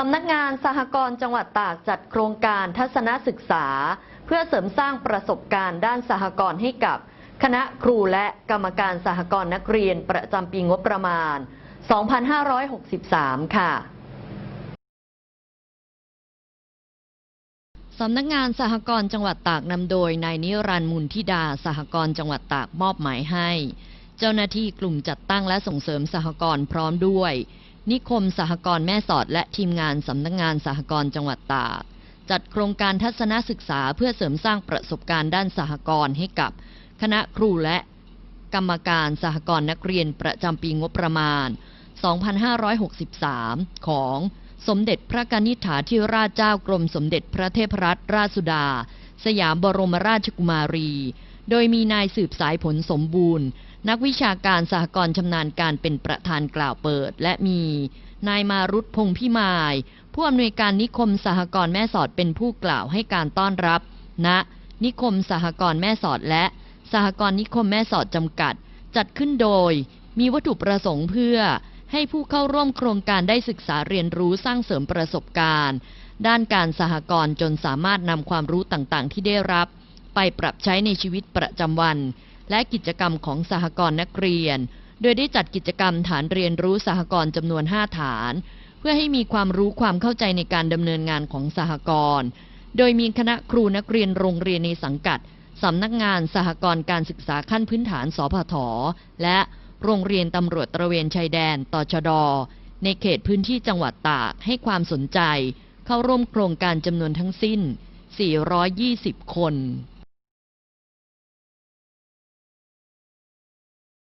สำนักงานสหกรณ์จังหวัดตากจัดโครงการทัศนศึกษา เพื่อเสริมสร้างประสบการณ์ด้านสหกรณ์ให้กับคณะครูและกรรมการสหกรณ์นักเรียนประจำปีงบประมาณ 2563 ค่ะสำนักงานสหกรณ์จังหวัดตากนำโดยนายนิรันดร์มุนทิดา สหกรณ์จังหวัดตากมอบหมายให้ เจ้าหน้าที่กลุ่มจัดตั้งและส่งเสริมสหกรณ์พร้อมด้วย นิคมสหกรณ์แม่สอดและทีมงานสำนักงานสหกรณ์จังหวัดตากจัดโครงการทัศนศึกษาเพื่อเสริมสร้างประสบการณ์ด้านสหกรณ์ให้กับ คณะครูและกรรมการสหกรณ์นักเรียนประจำปีงบประมาณ 2563 ของสมเด็จพระกนิษฐาธิราชเจ้ากรมสมเด็จพระเทพรัตนราชสุดา สยามบรมราชกุมารี โดยมีนายสืบสายผลสมบูรณ์ นักวิชาการสหกรณ์ชำนาญการเป็นประธานกล่าวเปิด และมี นายมารุตพงพิมาย ผู้อำนวยการนิคมสหกรณ์แม่สอดเป็นผู้กล่าวให้การต้อนรับณนิคมสหกรณ์แม่สอดและ สหกรณ์นิคมแม่สอดจำกัด จัดขึ้นโดย มีวัตถุประสงค์เพื่อให้ผู้เข้าร่วมโครงการได้ศึกษาเรียนรู้สร้างเสริมประสบการณ์ ด้านการสหกรณ์จนสามารถนำความรู้ต่างๆ ที่ได้รับ ไปปรับใช้ในชีวิตประจำวัน และกิจกรรมของสหกรณ์นักเรียน โดยได้จัดกิจกรรมฐานเรียนรู้สหกรณ์จำนวน 5 ฐาน เพื่อให้มีความรู้ความเข้าใจในการดำเนินงานของสหกรณ์โดยมีคณะครูนักเรียนโรงเรียนในสังกัดสำนักงานสหกรณ์การศึกษาขั้นพื้นฐานสพทและโรงเรียนตำรวจตระเวนชายแดนตชด ในเขตพื้นที่จังหวัดตากให้ความสนใจ เข้าร่วมโครงการจำนวนทั้งสิ้น 420 คน